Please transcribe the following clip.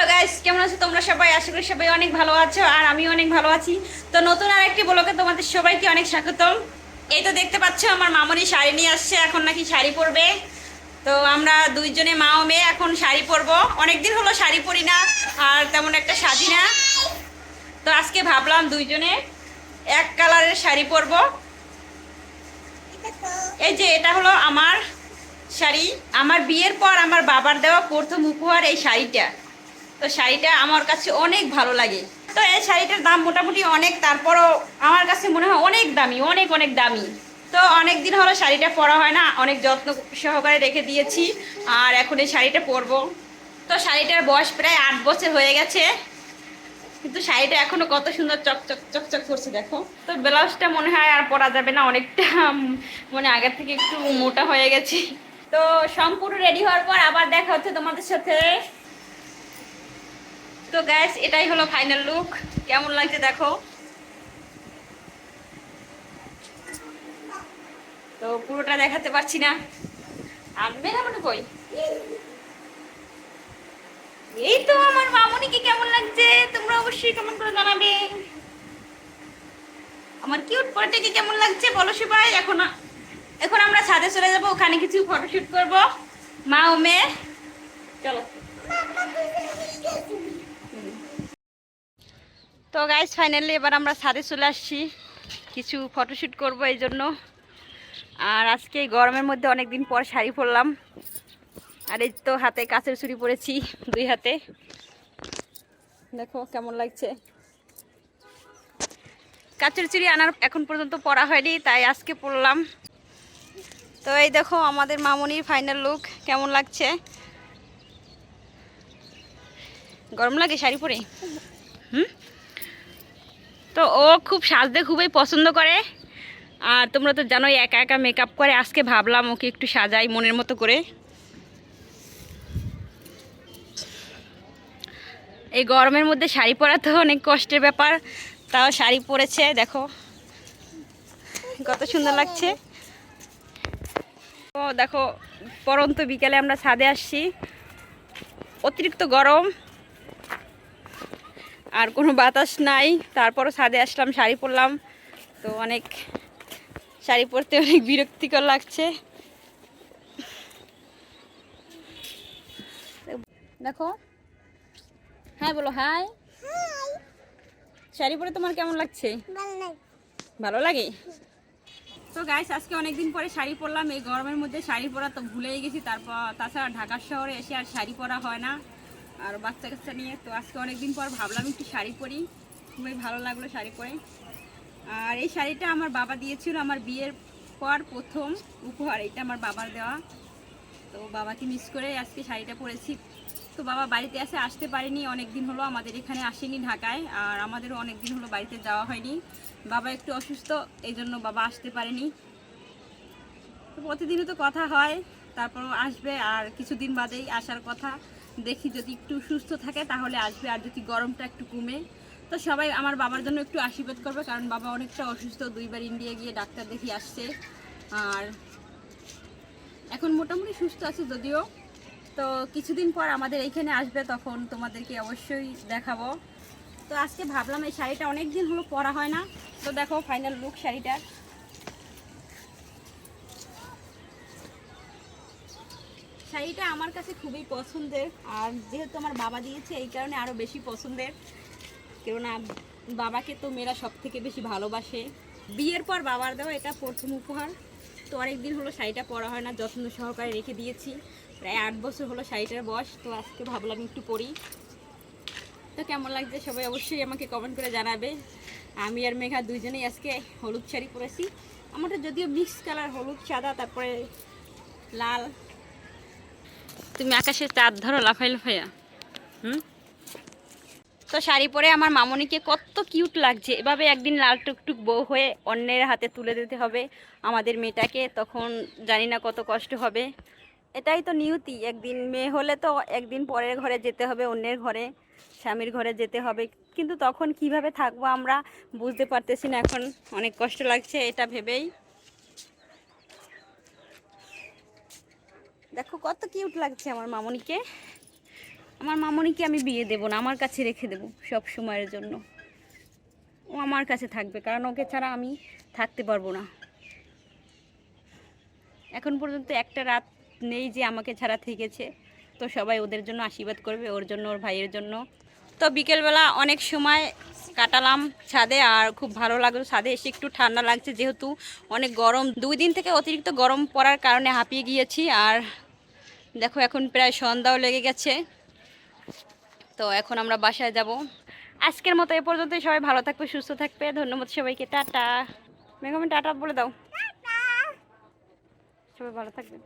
Hello guys কেমন আছো? তোমরা সবাই? আশা করি সবাই অনেক ভালো আছো, আর আমি অনেক ভালো আছি। তো নতুন আর একটি ব্লগে তোমাদের সবাইকে অনেক স্বাগতম। এই তো দেখতে পাচ্ছ, আমার মামনি শাড়ি নিয়ে আসছে, এখন নাকি শাড়ি পরবে। তো আমরা দুইজনে, মা ও মেয়ে, এখন শাড়ি পরবো। অনেকদিন হলো শাড়ি পরি না, আর তেমন একটা সাজি না। তো আজকে ভাবলাম দুইজনে এক কালারের শাড়ি পরবো। এই যে, এটা হলো আমার শাড়ি। আমার বিয়ের পর আমার বাবার দেওয়া প্রথম উপহার এই শাড়িটা। তো শাড়িটা আমার কাছে অনেক ভালো লাগে। তো এই শাড়িটার দাম মোটামুটি অনেক, তারপরও আমার কাছে মনে হয় অনেক দামি, অনেক অনেক দামি। তো অনেক দিন হলো শাড়িটা পরা হয় না, অনেক যত্ন সহকারে রেখে দিয়েছি, আর এখন এই শাড়িটা পরবো। তো শাড়িটার বয়স প্রায় আট বছর হয়ে গেছে, কিন্তু শাড়িটা এখনও কত সুন্দর চকচক চকচক করছে দেখো। তো ব্লাউজটা মনে হয় আর পরা যাবে না, অনেকটা মানে আগের থেকে একটু মোটা হয়ে গেছে। তো সম্পূর্ণ রেডি হওয়ার পর আবার দেখা হচ্ছে তোমাদের সাথে। তো গ্যাস এটাই হলো ফাইনাল লুক কেমন লাগছে দেখো? তো পুরোটা দেখাতে পারছি না। আনবে না মনে কই? এই তো আমার মামুনিকে কেমন লাগছে? তোমরা অবশ্যই কেমন করে জানাবে। আমার কিউট পরটাকে কেমন লাগছে বলো সবাই। এখন এখন আমরা ছাদে চলে যাব, ওখানে কিছু ফটোশুট করব। মা ও মেয়ে। চলো। তো গাইজ ফাইনালি এবার আমরা ছাদে চলে আসছি। কিছু ফটোশ্যুট করব এই জন্য। আর আজকে গরমের মধ্যে অনেক দিন পর শাড়ি পরলাম। আর এই তো হাতে কাছের চুড়ি পরেছি, দুই হাতে। দেখো কেমন লাগছে। কাচের চুড়ি আনার এখন পর্যন্ত পরা হয়নি, তাই আজকে পরলাম। তো এই দেখো আমাদের মামনির ফাইনাল লুক কেমন লাগছে? গরম লাগে শাড়ি পরে? হুম? তো ও খুব সাজতে খুবই পছন্দ করে। আর তোমরা তো জানোই, একা একা মেকআপ করে। আজকে ভাবলাম ওকে একটু সাজাই মনের মতো করে। এই গরমের মধ্যে শাড়ি পরা তো অনেক কষ্টের ব্যাপার। তাও শাড়ি পরেছে, দেখো। কত সুন্দর লাগছে। ও দেখো, পরন্ত বিকালে আমরা ছাদে আসছি। অতিরিক্ত গরম। আর কোনো বাতাস নাই। তারপরও ছাদে আসলাম শাড়ি পরলাম। তো অনেক শাড়ি পরতে অনেক বিরক্তিকর লাগছে। দেখো। হ্যাঁ বলো হাই। শাড়ি পরে তোমার কেমন লাগছে? ভালো লাগে। তো গাইস আজকে অনেকদিন পরে শাড়ি পরলাম। এই গরমের মধ্যে শাড়ি পরা তো ভুলেই গেছি। তারপর তাছাড়া ঢাকা শহরে এসে আর শাড়ি পরা হয় না। আর বাচ্চা কাচ্চা নিয়ে, তো আজকে অনেকদিন পর ভাবলাম একটু শাড়ি পরি। খুবই ভালো লাগল শাড়ি পরে। আর এই শাড়িটা আমার বাবা দিয়েছিল আমার বিয়ের পর প্রথম উপহার এটা আমার বাবার দেওয়া। তো বাবাকে মিস করে আজকে শাড়িটা পরেছি। তো বাবা বাড়িতে আসে আসতে পারেনি অনেক দিন হলো আমাদের এখানে আসেনি ঢাকায়, আর আমাদেরও অনেক দিন হলো বাড়িতে যাওয়া হয়নি। বাবা একটু অসুস্থ এই জন্য বাবা আসতে পারেনি। তো প্রতিদিনও তো কথা হয়, তারপরও আসবে, আর কিছুদিন বাদেই আসার কথা। দেখি যদি একটু সুস্থ থাকে তাহলে আসবে, আর যদি গরমটা একটু কমে। তো সবাই আমার বাবার জন্য একটু আশীর্বাদ করবে, কারণ বাবা অনেকটা অসুস্থ, দুইবার ইন্ডিয়া গিয়ে ডাক্তার দেখিয়ে আসছে। আর এখন মোটামুটি সুস্থ আছে যদিও। তো কিছুদিন পর আমাদের এইখানে আসবে, তখন তোমাদেরকে অবশ্যই দেখাবো। তো আজকে ভাবলাম এই শাড়িটা অনেক দিন হলো পরা হয় না। তো দেখো ফাইনাল লুক শাড়িটার শাড়িটা আমার কাছে খুবই পছন্দের। আর যেহেতু আমার বাবা দিয়েছে, এই কারণে আরও বেশি পছন্দের। কেননা বাবাকে তো মেয়েরা সব থেকে বেশি ভালোবাসে। বিয়ের পর বাবার দেওয়া এটা প্রথম উপহার। তো অনেকদিন হলো শাড়িটা পরা হয় না, যত্ন সহকারে রেখে দিয়েছি। প্রায় আট বছর হলো শাড়িটার বয়স, তো আজকে ভাবলাম একটু পরি। তো কেমন লাগছে সবাই অবশ্যই আমাকে কমেন্ট করে জানাবে। আমি আর মেঘা দুইজনেই আজকে হলুদ শাড়ি পরেছি। আমারটা যদিও মিক্স কালার হলুদ, সাদা, তারপরে লাল। তুমি আকাশে চাঁদ ধরো, লাফাই লাফাইয়া। হুম? তো শাড়ি পরে আমার মামনিকে কত কিউট লাগছে। এভাবে একদিন লাল টুকটুক বউ হয়ে অন্যের হাতে তুলে দিতে হবে আমাদের মেয়েটাকে, তখন জানি না কত কষ্ট হবে। এটাই তো নিয়তি। একদিন মেয়ে হলে তো একদিন পরের ঘরে যেতে হবে, অন্যের ঘরে, স্বামীর ঘরে যেতে হবে। কিন্তু তখন কীভাবে থাকব আমরা বুঝতে পারতেছি না। এখন অনেক কষ্ট লাগছে এটা ভেবেই। দেখো কত কিউট লাগছে আমার মামনিকে। আমার মামনিকে আমি বিয়ে দেব না, আমার কাছে রেখে দেবো সব সময়ের জন্য। ও আমার কাছে থাকবে, কারণ ওকে ছাড়া আমি থাকতে পারব না। এখন পর্যন্ত একটা রাত নেই যে আমাকে ছাড়া থেকেছে। তো সবাই ওদের জন্য আশীর্বাদ করবে, ওর জন্য, ওর ভাইয়ের জন্য। তো বিকেলবেলা অনেক সময় কাটালাম ছাদে আর খুব ভালো লাগল ছাদে এসে একটু ঠান্ডা লাগছে যেহেতু অনেক গরম। দুই দিন থেকে অতিরিক্ত গরম পড়ার কারণে হাঁপিয়ে গিয়েছি আর দেখো এখন প্রায় সন্ধ্যাও লেগে গেছে। তো এখন আমরা বাসায় যাব। আজকের মতো এ পর্যন্তই সবাই ভালো থাকবে সুস্থ থাকবে। ধন্যবাদ সবাইকে টাটা। মেঘামি টাটা বলে দাও। সবাই ভালো থাকবে